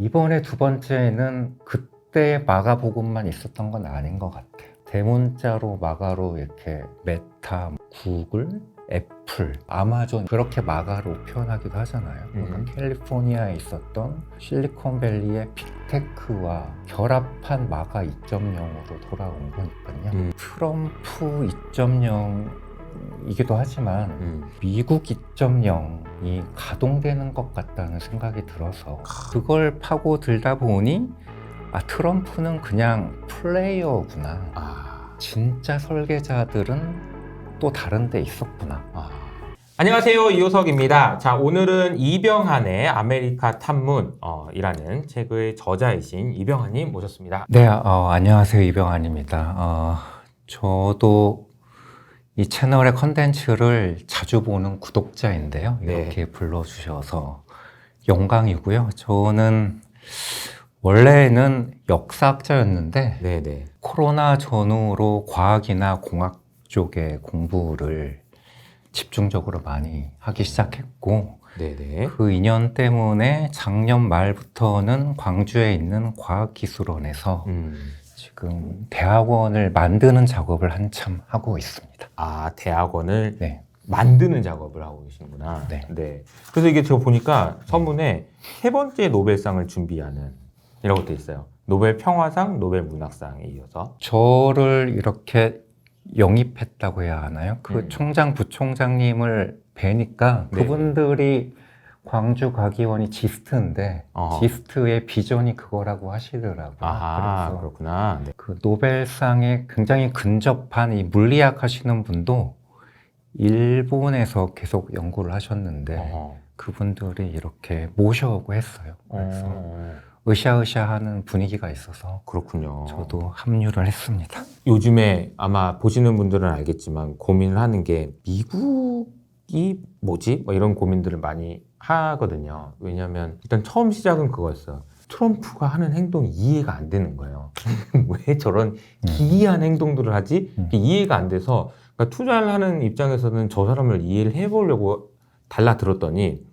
이번에 두 번째는 그때 마가 복음만 있었던 건 아닌 것 같아요. 대문자로 마가로 이렇게 메타, 구글, 애플, 아마존 그렇게 마가로 표현하기도 하잖아요. 그러니까 음. 캘리포니아에 있었던 실리콘밸리의 빅테크와 결합한 마가 2.0으로 돌아온 거니까요. 음. 트럼프 2.0 이기도 하지만 음. 미국 2.0이 가동되는 것 같다는 생각이 들어서 그걸 파고 들다 보니 아 트럼프는 그냥 플레이어구나. 아, 진짜 설계자들은 또 다른 데 있었구나. 아. 안녕하세요 이호석입니다. 자 오늘은 이병한의 아메리카 탐문이라는 책의 저자이신 이병한님 모셨습니다. 네, 어, 안녕하세요. 이병환입니다. 어, 저도 이 채널의 컨텐츠를 자주 보는 구독자인데요. 네. 이렇게 불러주셔서 영광이고요. 저는 원래는 역사학자였는데 네네. 코로나 전후로 과학이나 공학 쪽의 공부를 집중적으로 많이 하기 시작했고 네네. 그 인연 때문에 작년 말부터는 광주에 있는 과학기술원에서 음. 지금 대학원을 만드는 작업을 한참 하고 있습니다. 아 대학원을 네. 만드는 작업을 하고 계시는구나. 네. 그래서 이게 제가 보니까 서문에 세 번째 노벨상을 준비하는 이라고 돼 있어요. 노벨 평화상, 노벨 문학상에 이어서. 저를 이렇게 영입했다고 해야 하나요? 그 음. 총장, 부총장님을 뵈니까 네. 그분들이 광주 과기원이 지스트인데 어허. 지스트의 비전이 그거라고 하시더라고요. 아하 그래서 그렇구나. 네. 그 노벨상에 굉장히 근접한 이 물리학 하시는 분도 일본에서 계속 연구를 하셨는데 어허. 그분들이 이렇게 모셔오고 했어요. 그래서 어, 으쌰으쌰하는 분위기가 있어서 그렇군요. 저도 합류를 했습니다. 요즘에 아마 보시는 분들은 알겠지만 고민을 하는 게 미국이 뭐지? 뭐 이런 고민들을 많이 하거든요. 왜냐하면 일단 처음 시작은 그거였어요. 트럼프가 하는 행동이 이해가 안 되는 거예요. 왜 저런 기이한 행동들을 하지? 음. 이해가 안 돼서 그러니까 투자를 하는 입장에서는 저 사람을 이해를 해보려고 달라들었더니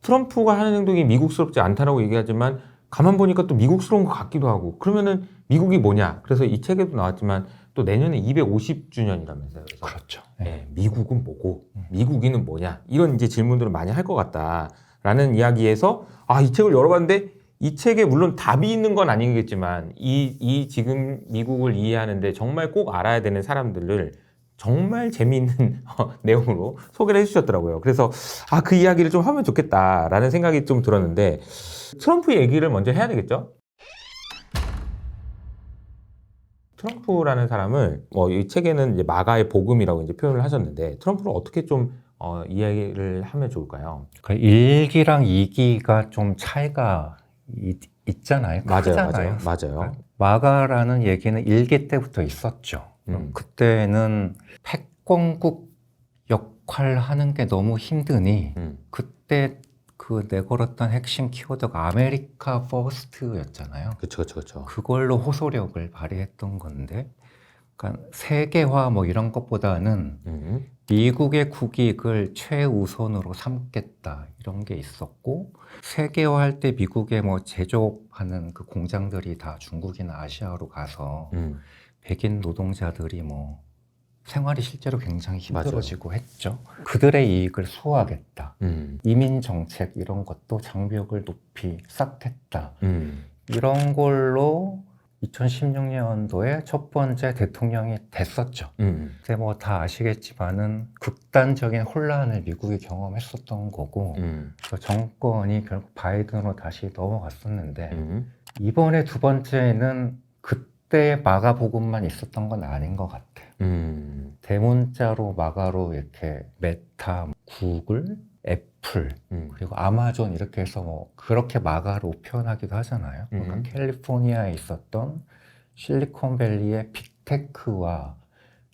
트럼프가 하는 행동이 미국스럽지 않다라고 얘기하지만 가만 보니까 또 미국스러운 것 같기도 하고 그러면은 미국이 뭐냐? 그래서 이 책에도 나왔지만 또 내년에 250주년이라면서요. 그래서 그렇죠. 예, 미국은 뭐고 음. 미국인은 뭐냐 이런 이제 질문들을 많이 할 것 같다라는 이야기에서 아 이 책을 열어봤는데 이 책에 물론 답이 있는 건 아니겠지만 이, 이 지금 미국을 이해하는데 정말 꼭 알아야 되는 사람들을 정말 재미있는 어, 내용으로 소개를 해주셨더라고요. 그래서 아 그 이야기를 좀 하면 좋겠다라는 생각이 좀 들었는데 트럼프 얘기를 먼저 해야 되겠죠? 트럼프라는 사람을 어, 이 책에는 이제 마가의 복음이라고 이제 표현을 하셨는데 트럼프를 어떻게 좀 어, 이야기를 하면 좋을까요? 그 1기랑 2기가 좀 차이가 있, 있잖아요. 맞아요, 크잖아요. 맞아요, 맞아요. 마가라는 얘기는 1기 때부터 있었죠. 음. 그때는 패권국 역할 하는 게 너무 힘드니 음, 그때 그 내걸었던 핵심 키워드가 아메리카 퍼스트였잖아요. 그렇죠, 그렇죠. 그걸로 호소력을 발휘했던 건데, 그러니까 세계화 뭐 이런 것보다는 음, 미국의 국익을 최우선으로 삼겠다 이런 게 있었고 세계화할 때 미국에 뭐 제조하는 그 공장들이 다 중국이나 아시아로 가서 음, 백인 노동자들이 뭐 생활이 실제로 굉장히 힘들어지고 했죠. 그들의 이익을 수호하겠다. 음, 이민 정책 이런 것도 장벽을 높이 쌓겠다. 음, 이런 걸로 2016년도에 첫 번째 대통령이 됐었죠. 음, 근데 뭐 다 아시겠지만은 극단적인 혼란을 미국이 경험했었던 거고 음, 그 정권이 결국 바이든으로 다시 넘어갔었는데 음, 이번에 두 번째는 그 때 마가 복음만 있었던 건 아닌 것 같아요. 음, 대문자로 마가로 이렇게 메타, 구글, 애플 음, 그리고 아마존 이렇게 해서 뭐 그렇게 마가로 표현하기도 하잖아요. 그러니까 음. 캘리포니아에 있었던 실리콘밸리의 빅테크와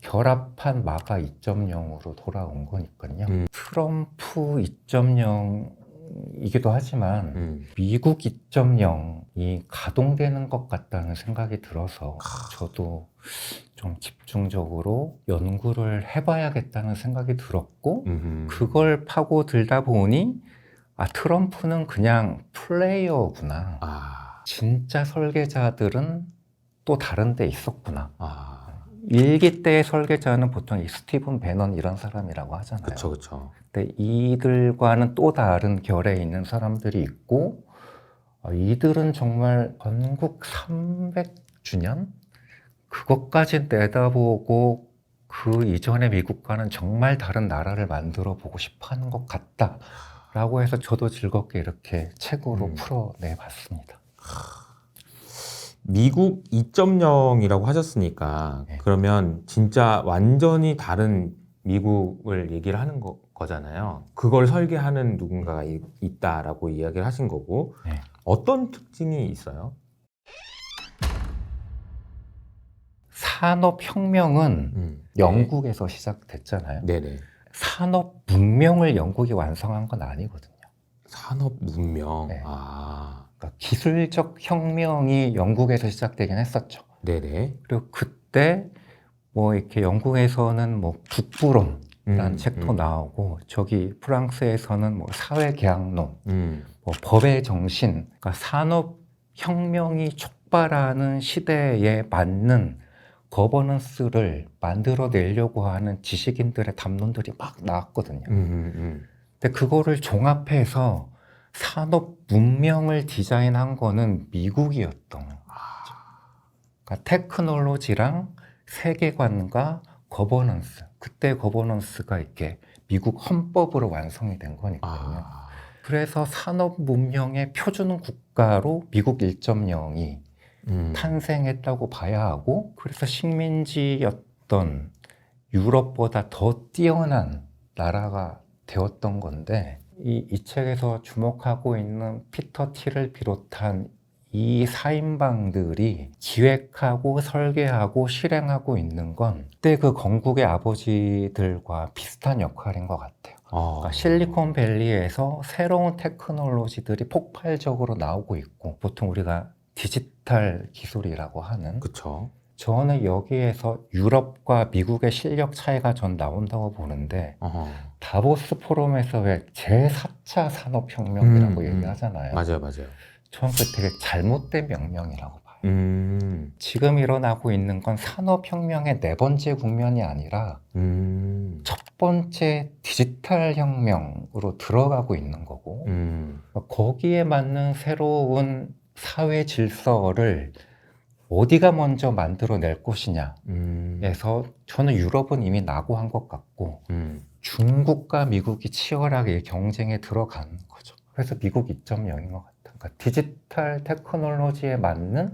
결합한 마가 2.0으로 돌아온 거니까요. 음. 트럼프 2.0 이기도 하지만 음. 미국 2.0이 가동되는 것 같다는 생각이 들어서 저도 좀 집중적으로 연구를 해봐야겠다는 생각이 들었고 음, 그걸 파고들다 보니 아 트럼프는 그냥 플레이어구나. 아, 진짜 설계자들은 또 다른 데 있었구나. 아, 일기 때의 설계자는 보통 이 스티븐 배넌 이런 사람이라고 하잖아요. 그쵸, 그쵸. 근데 이들과는 또 다른 결에 있는 사람들이 있고 어, 이들은 정말 건국 300주년 그것까지 내다보고 그 이전의 미국과는 정말 다른 나라를 만들어 보고 싶어하는 것 같다 라고 해서 저도 즐겁게 이렇게 책으로 음. 풀어내 봤습니다. 미국 2.0이라고 하셨으니까 네. 그러면 진짜 완전히 다른 미국을 얘기를 하는 거, 거잖아요. 그걸 설계하는 누군가가 이- 있다라고 이야기를 하신 거고 네. 어떤 특징이 있어요? 산업혁명은 음. 영국에서 시작됐잖아요. 네. 네네. 산업 문명을 영국이 완성한 건 아니거든요. 산업 문명. 네. 아, 그러니까 기술적 혁명이 영국에서 시작되긴 했었죠. 네네. 그리고 그때 뭐 이렇게 영국에서는 뭐 국부론이 라는 음, 책도 음, 나오고 저기 프랑스에서는 뭐 사회 계약론, 음, 뭐 법의 정신, 그러니까 산업 혁명이 촉발하는 시대에 맞는 거버넌스를 만들어내려고 하는 지식인들의 담론들이 막 나왔거든요. 음, 음, 음. 근데 그거를 종합해서 산업 문명을 디자인한 거는 미국이었던 거죠. 그러니까 테크놀로지랑 세계관과 거버넌스. 그때 거버넌스가 이렇게 미국 헌법으로 완성이 된 거니까요. 아, 그래서 산업 문명의 표준 국가로 미국 1.0이 음. 탄생했다고 봐야 하고 그래서 식민지였던 유럽보다 더 뛰어난 나라가 되었던 건데 이, 이 책에서 주목하고 있는 피터 티를 비롯한 이 사인방들이 기획하고 설계하고 실행하고 있는 건 그때 그 건국의 아버지들과 비슷한 역할인 것 같아요. 아. 그러니까 실리콘밸리에서 새로운 테크놀로지들이 폭발적으로 나오고 있고 보통 우리가 디지털 기술이라고 하는 그쵸. 저는 여기에서 유럽과 미국의 실력 차이가 전 나온다고 보는데 어허. 다보스 포럼에서 왜 제4차 산업혁명이라고 음, 음. 얘기하잖아요. 맞아요, 맞아요. 저는 그 되게 잘못된 명명이라고 봐요. 음, 지금 일어나고 있는 건 산업혁명의 네 번째 국면이 아니라 음, 첫 번째 디지털 혁명으로 들어가고 있는 거고 음, 거기에 맞는 새로운 사회 질서를 어디가 먼저 만들어낼 것이냐 에서 음, 저는 유럽은 이미 낙오한 것 같고 음. 중국과 미국이 치열하게 경쟁에 들어간 거죠. 그래서 미국 2.0인 것 같아요. 그러니까 디지털 테크놀로지에 맞는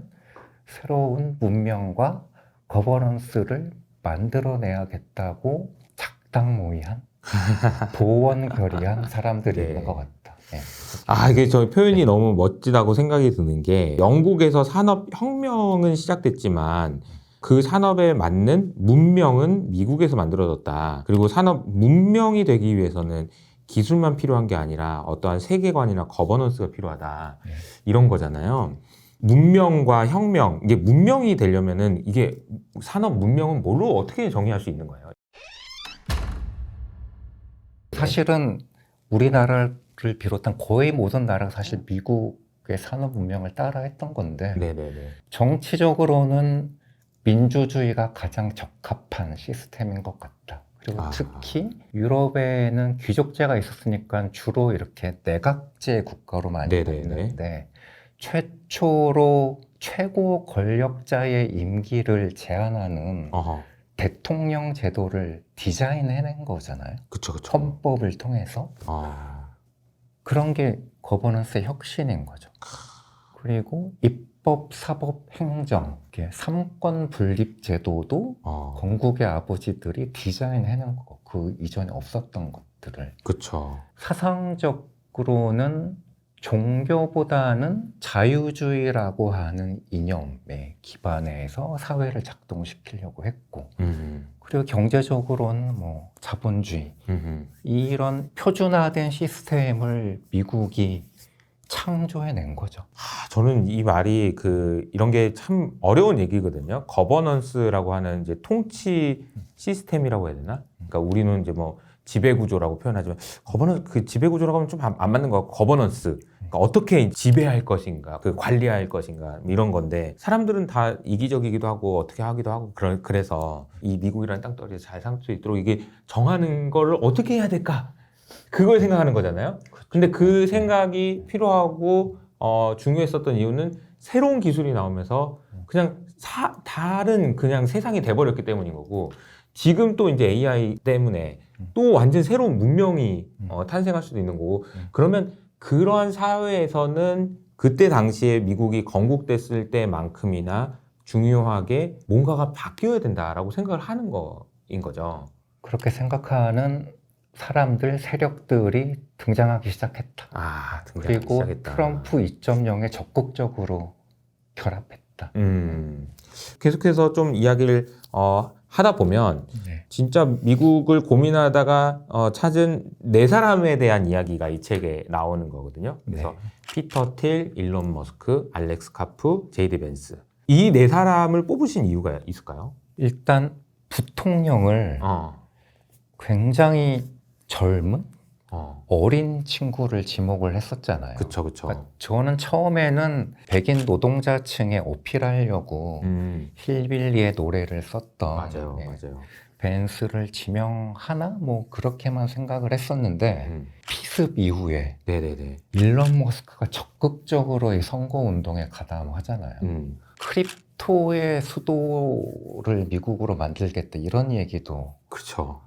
새로운 문명과 거버넌스를 만들어내야겠다고 작당모의한 보원결의한 사람들이 네. 있는 것 같다. 네. 아, 이게 저 표현이 너무 멋지다고 생각이 드는 게 영국에서 산업 혁명은 시작됐지만 그 산업에 맞는 문명은 미국에서 만들어졌다. 그리고 산업 문명이 되기 위해서는 기술만 필요한 게 아니라 어떠한 세계관이나 거버넌스가 필요하다. 네. 이런 거잖아요. 문명과 혁명, 이게 문명이 되려면은 이게 산업 문명은 뭘로 어떻게 정의할 수 있는 거예요? 사실은 우리나라를 비롯한 거의 모든 나라가 사실 미국의 산업 문명을 따라했던 건데 네네네. 정치적으로는 민주주의가 가장 적합한 시스템인 것 같다. 그리고 아. 특히 유럽에는 귀족제가 있었으니까 주로 이렇게 내각제 국가로 많이. 있는데 최초로 최고 권력자의 임기를 제한하는 어허. 대통령 제도를 디자인해낸 거잖아요. 그쵸, 그쵸. 헌법을 통해서 아, 그런 게 거버넌스의 혁신인 거죠. 그리고 입 법, 사법, 행정, 이렇게 삼권 분립 제도도 어, 건국의 아버지들이 디자인해낸 거. 그 이전에 없었던 것들을 그쵸. 사상적으로는 종교보다는 자유주의라고 하는 이념에 기반해서 사회를 작동시키려고 했고, 음, 그리고 경제적으로는 뭐 자본주의, 음, 이런 표준화된 시스템을 미국이 창조해낸 거죠. 아, 저는 이 말이 그 이런 게 참 어려운 얘기거든요. 거버넌스라고 하는 이제 통치 시스템이라고 해야 되나? 그러니까 우리는 이제 뭐 지배 구조라고 표현하지만 거버넌 그 지배 구조라고 하면 좀 안 맞는 것 같고 거버넌스 그러니까 어떻게 지배할 것인가 그 관리할 것인가 이런 건데 사람들은 다 이기적이기도 하고 어떻게 하기도 하고 그러, 그래서 이 미국이라는 땅덩어리에서 잘살 수 있도록 이게 정하는 거를 어떻게 해야 될까 그걸 생각하는 거잖아요. 근데 그 생각이 필요하고 어, 중요했었던 이유는 새로운 기술이 나오면서 그냥 사- 다른 그냥 세상이 돼버렸기 때문인 거고 지금 또 이제 AI 때문에 또 완전 새로운 문명이 어, 탄생할 수도 있는 거고 음. 그러면 그러한 사회에서는 그때 당시에 미국이 건국됐을 때만큼이나 중요하게 뭔가가 바뀌어야 된다라고 생각을 하는 거인 거죠. 그렇게 생각하는 사람들, 세력들이 등장하기 시작했다. 아, 등장하기 그리고 시작했다. 트럼프 2.0에 적극적으로 결합했다. 음, 계속해서 좀 이야기를 어, 하다 보면 네. 진짜 미국을 고민하다가 어, 찾은 네 사람에 대한 이야기가 이 책에 나오는 거거든요. 그래서 네. 피터 틸, 일론 머스크, 알렉스 카프, 제이드 벤스 이 네 사람을 뽑으신 이유가 있을까요? 일단 부통령을 어, 굉장히 젊은 어, 어린 친구를 지목을 했었잖아요. 그쵸, 그쵸. 그러니까 저는 처음에는 백인 노동자층에 어필하려고 음, 힐빌리의 노래를 썼던 맞아요, 예, 맞아요. 벤스를 지명하나 뭐 그렇게만 생각을 했었는데 음, 피습 이후에 네네네. 일론 머스크가 적극적으로 이 선거 운동에 가담하잖아요. 음, 크립토의 수도를 미국으로 만들겠다 이런 얘기도 그렇죠.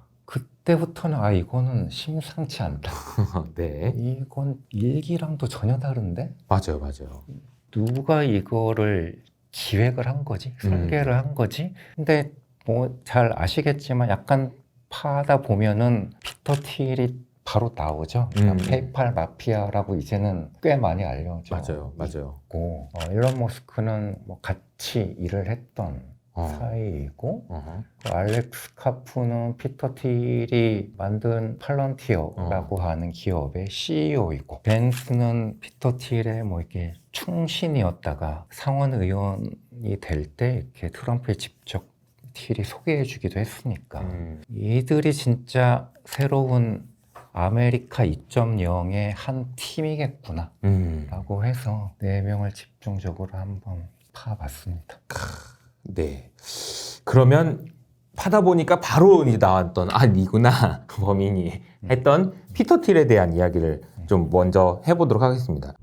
그때부터는 아 이거는 심상치 않다. 네, 이건 일기랑도 전혀 다른데 맞아요, 맞아요. 누가 이거를 기획을 한 거지 음. 설계를 한 거지 근데 뭐 잘 아시겠지만 약간 파다 보면은 피터 틸이 바로 나오죠 음. 페이팔 마피아라고 이제는 꽤 많이 알려져 맞아요, 맞아요. 있고 어, 일론 머스크는 뭐 같이 일을 했던 어, 사이이고 어허. 그 알렉스 카프는 피터 틸이 만든 팔런티어라고 어. 하는 기업의 CEO이고 벤스는 피터 틸의 뭐 이렇게 충신이었다가 상원 의원이 될 때 이렇게 트럼프에 직접 틸이 소개해주기도 했으니까 음, 이들이 진짜 새로운 아메리카 2.0의 한 팀이겠구나라고 음. 해서 네 명을 집중적으로 한번 파봤습니다. 네. 그러면 파다 보니까 바로 이제 나왔던 아 니구나 범인이 했던 피터 틸에 대한 이야기를 좀 먼저 해보도록 하겠습니다.